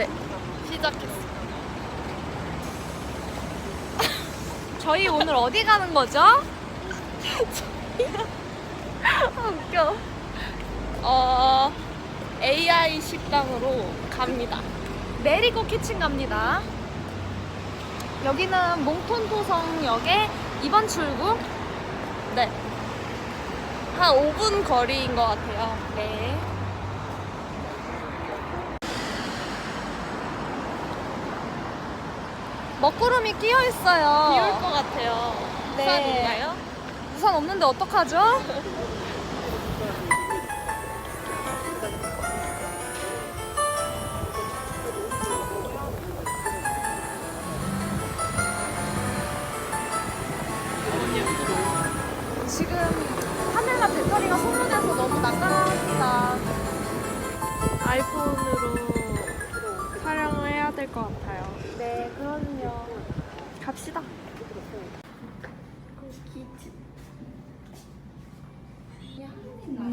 네, 시작했어요. 저희 오늘 어디 가는 거죠? 아, 웃겨. 어, AI 식당으로 갑니다. 메리고 키친 갑니다. 여기는 몽톤토성역의 2번 출구. 네. 한 5분 거리인 것 같아요. 네. 먹구름이 끼어 있어요. 비올 것 같아요. 네. 우산 있나요? 우산 없는데 어떡하죠? 지금 카메라 배터리가 소모돼서 너무 나갑니다. 아이폰으로 될 것 같아요. 네, 그럼요. 갑시다.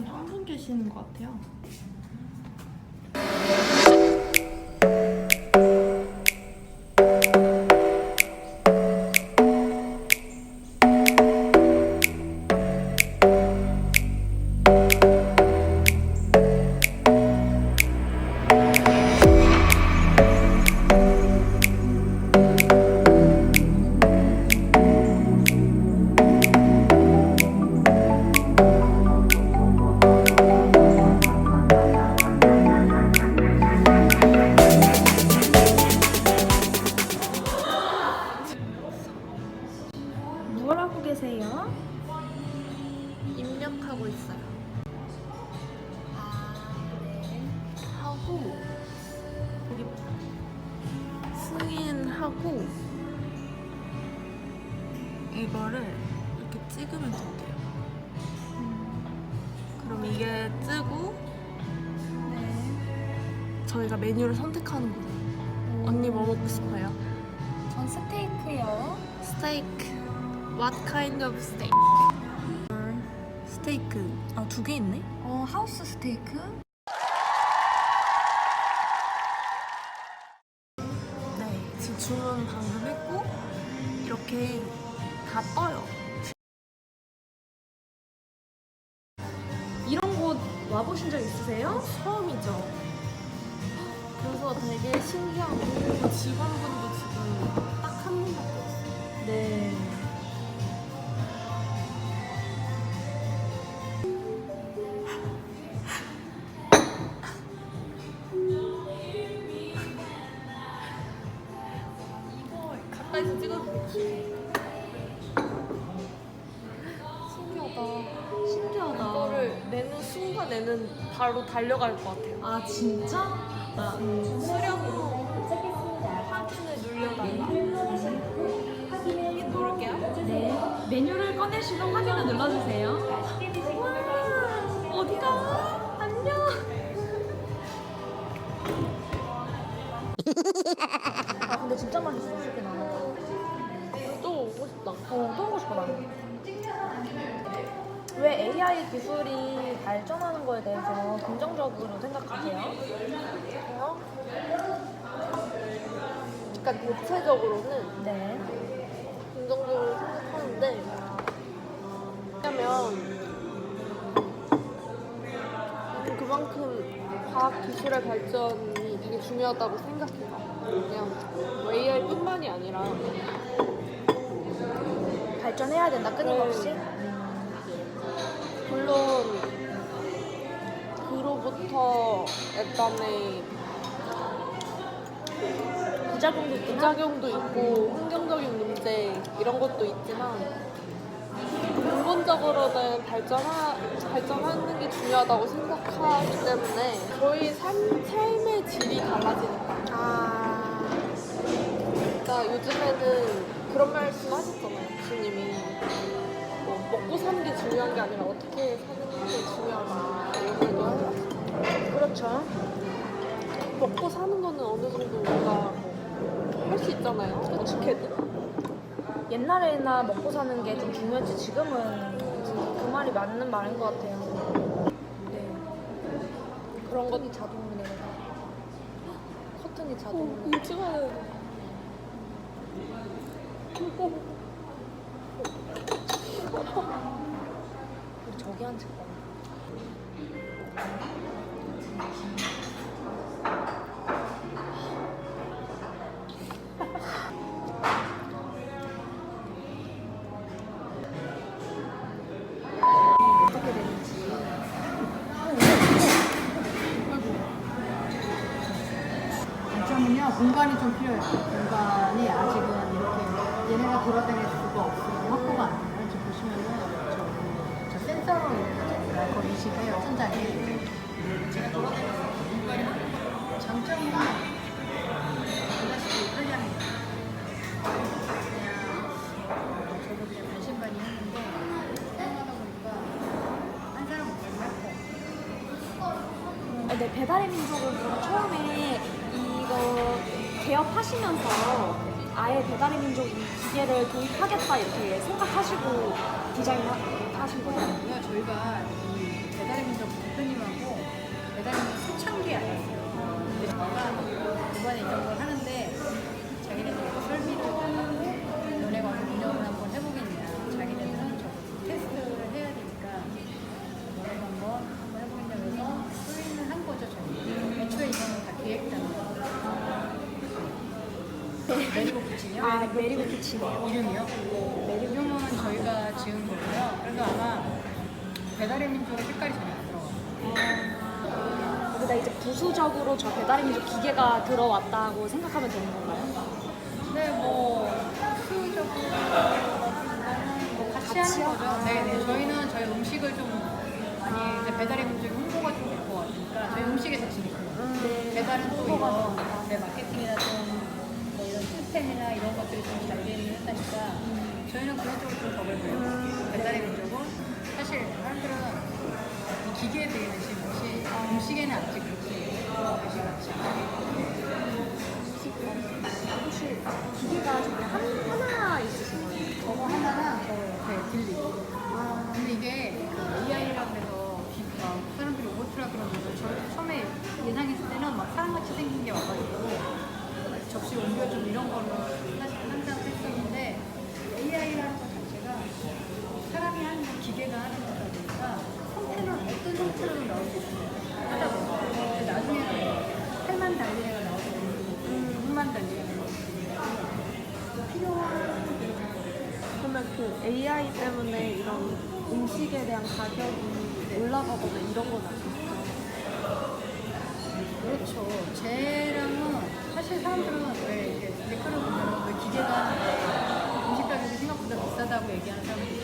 한분 계시는 것 같아요. 계세요? 입력하고 있어요. 하고 여기 승인하고 이거를 이렇게 찍으면 된대요. 그럼 이게 뜨고 네. 저희가 메뉴를 선택하는 거예요. 언니 뭐 먹고 싶어요? 전 스테이크요. 스테이크. What kind of steak? 스테이크. 아, 두 개 있네? 어, 하우스 스테이크? 네, 지금 주문 방금 했고 이렇게 다 떠요. 이런 곳 와보신 적 있으세요? 처음이죠. 그래서 되게 신기하고 직원분도 지금 딱 한 분밖에 없어요. 네. 신기하다. 신기하다. 이거를 내는 순간에는 바로 달려갈 것 같아요. 아, 진짜? 수령으로 확인을 눌려달라. 확인 누를게요. 네. 메뉴를 꺼내시고 확인을 눌러주세요. 왜 AI 기술이 발전하는 거에 대해서 긍정적으로 생각하세요? 저요? 약간 대체적으로는 네. 긍정적으로 생각하는데 왜냐면 그만큼 과학 기술의 발전이 되게 중요하다고 생각해요. 그냥 뭐 AI뿐만이 아니라 발전해야 된다, 끊임없이? 네. 물론 그로부터 약간의 부작용도 있긴 부작용도 있고 환경적인 문제 이런 것도 있지만 근본적으로는 발전하, 발전하는 게 중요하다고 생각하기 때문에 저희 삶, 삶의 질이 달라지니까 아, 그러니까 요즘에는 그런 말씀 하셨잖아요 교수님이. 뭐 먹고 사는 게 중요한 게 아니라 어떻게 사는 게 중요하다 이런 하셨어요 그렇죠. 먹고 사는 거는 어느 정도 우리가 할 수 있잖아요 어떻게든 옛날에나 먹고 사는 게 좀 중요했지 지금은 그 말이 맞는 말인 것 같아요. 네. 그런 것 커튼이 자동으로 내려가. 커튼이 어, 자동으로. 이거 찍어야 되는데 우리 저기 앉을 거야. 공간이 좀 필요해요. 공간이 아직은 이렇게 얘네가 돌아다닐 수가 없어요. 인식해요. 천장에. 제가 돌아다니는 공간이. 장점은 보다시피 편리합니다. 그냥 저도 그냥 반신반의했는데 사용하다 보니까 한 사람 목소리 고 아, 네, 배달의 민족은 처음에 이거 개업하시면서 아예 배달의 민족 이 기계를 도입하겠다 이렇게 생각하시고 디자인 하신 거예요? 아니고요. 저희가 메리고 붙이냐? 아, 메리고 키친이에요. 이름이요? 이름은 저희가 지은 거고요. 그래서 아마 배달의 민족의 색깔이 전혀 안 들어가요. 여기다 이제 부수적으로 저 배달의 민족 기계가 들어왔다고 생각하면 되는 건가요? 근데 뭐 수적으로 뭐 같이, 같이 하는 거죠. 하- 네, 네. 저희는 저희 음식을 좀 많이 이제 배달의 민족 홍보가 좀 될 것 같으니까 저희 음식에 자신 있고요. 네. 배달은 또 이런 네, 마케팅이나 이런 시스템이나 이런 것들이 좀 잘 되는 회사니까 저희는 그런 쪽으로 좀 덕을 보여요. 배달의 민족은 사실 사람들은 이 기계에 대해 관심이 없이 음식에는 아직 그렇게 관심이 많지 않아요. 혹시 기계가 저기 한, 하나 있으신 거예요? 저거 하나랑 저 옆에 딜리. 아, 근데 이게 그 AI라고 해서 기- 막 사람들이 오버트라 그러면서 저 처음에 예상했을 때는 막 사람같이 생긴 게 와가지고 접시 옮겨주고 이런 걸로 사실 항상 했었는데 AI라는 것 자체가 사람이 하는 건 기계가 하는 거다 보니까 형태는 어떤 형태로 나올 수 있어요. 하다 보니까 근데 나중에는 팔만 달린 애가 나오게 되는 거고 눈만 달린 애가 나오게 되는 거고 필요한 그 AI 때문에 이런 음식에 대한 가격이 올라가거나 이런 건 아닐까요? 그렇죠. 쟤랑은 사실 사람들은 왜 이렇게 댓글을 보면 왜 기계가 하는데 음식 가격이 생각보다 비싸다고 얘기하는 사람도 있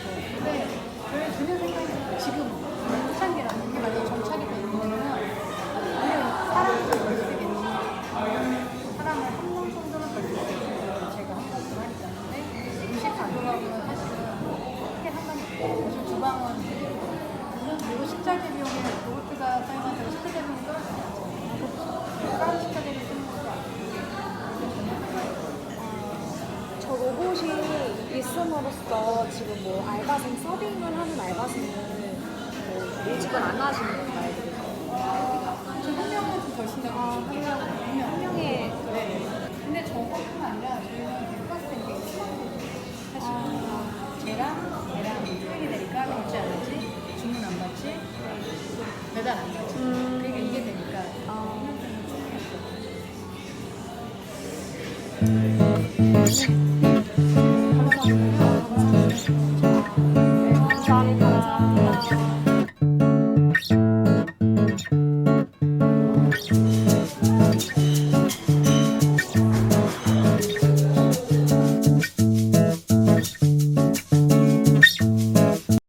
있음으로써 지금 뭐 알바생 서빙을 하는 알바생은 뭐 모집을 안 하시는 건가요? 지금 한 명은 좀덜 쓴다고 아, 한 명, 한 명.